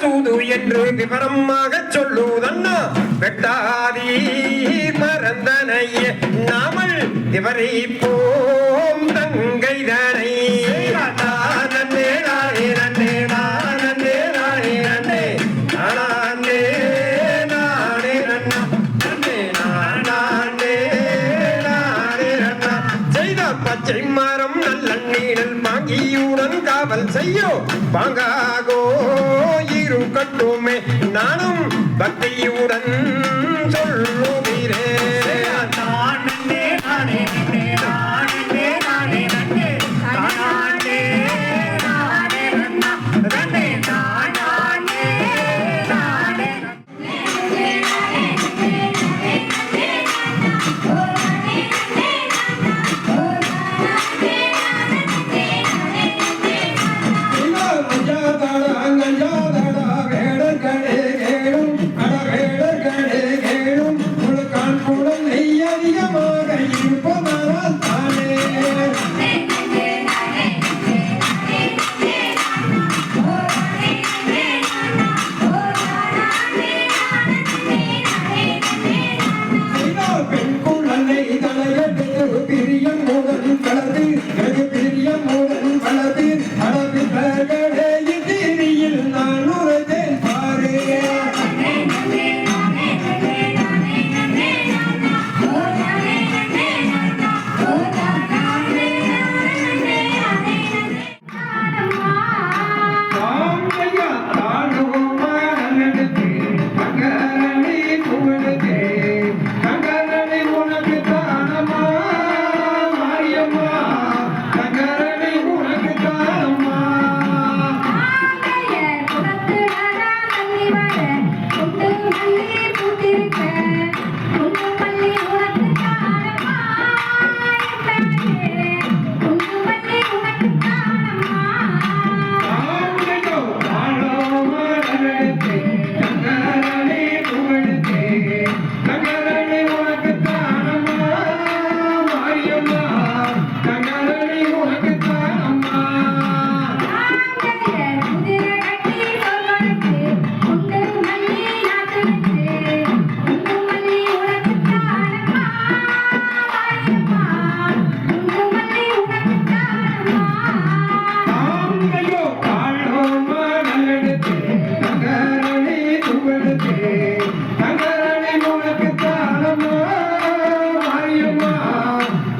சூது என்று விவரமாக சொல்லுவதன்னா வெட்டாதி மறந்தனைய நாமல் இவரை போம் தங்கை தனை நன்னே நானே நன்னே பச்சை மரம் நல்ல நீடல் பாங்கியுடன் காவல் செய்யோ. வாங்காகோ कट्टों में नाना உடல்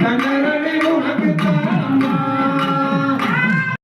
Amen.